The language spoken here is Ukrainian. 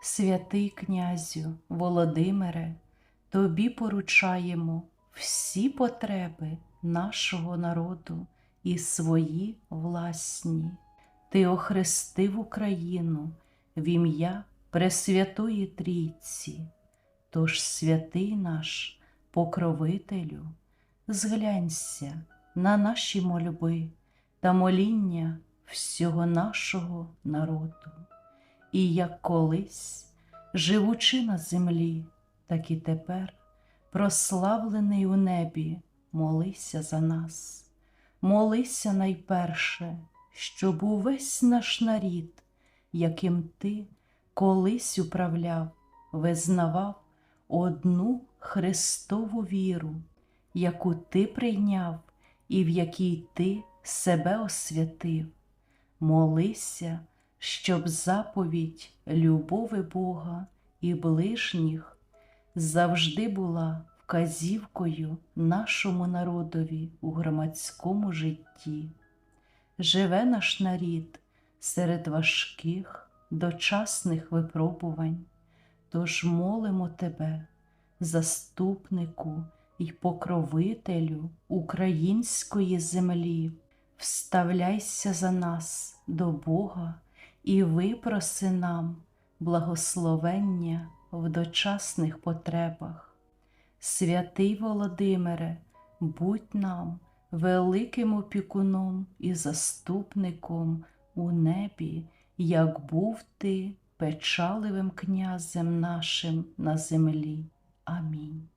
святий князю Володимире, тобі поручаємо всі потреби нашого народу і свої власні. Ти охрестив Україну в ім'я Пресвятої Трійці. Тож, святий наш покровителю, зглянься на наші мольби та моління всього нашого народу. І як колись, живучи на землі, так і тепер, прославлений у небі, молися за нас, молися найперше, щоб увесь наш нарід, яким ти колись управляв, визнавав одну Христову віру, яку ти прийняв і в якій ти себе освятив. Молися, щоб заповідь любови Бога і ближніх завжди була вказівкою нашому народові у громадському житті. Живе наш нарід серед важких, дочасних випробувань, тож молимо тебе, заступнику і покровителю української землі, вставляйся за нас до Бога і випроси нам благословення в дочасних потребах. Святий Володимире, будь нам великим опікуном і заступником у небі, як був ти печаливим князем нашим на землі. Амінь.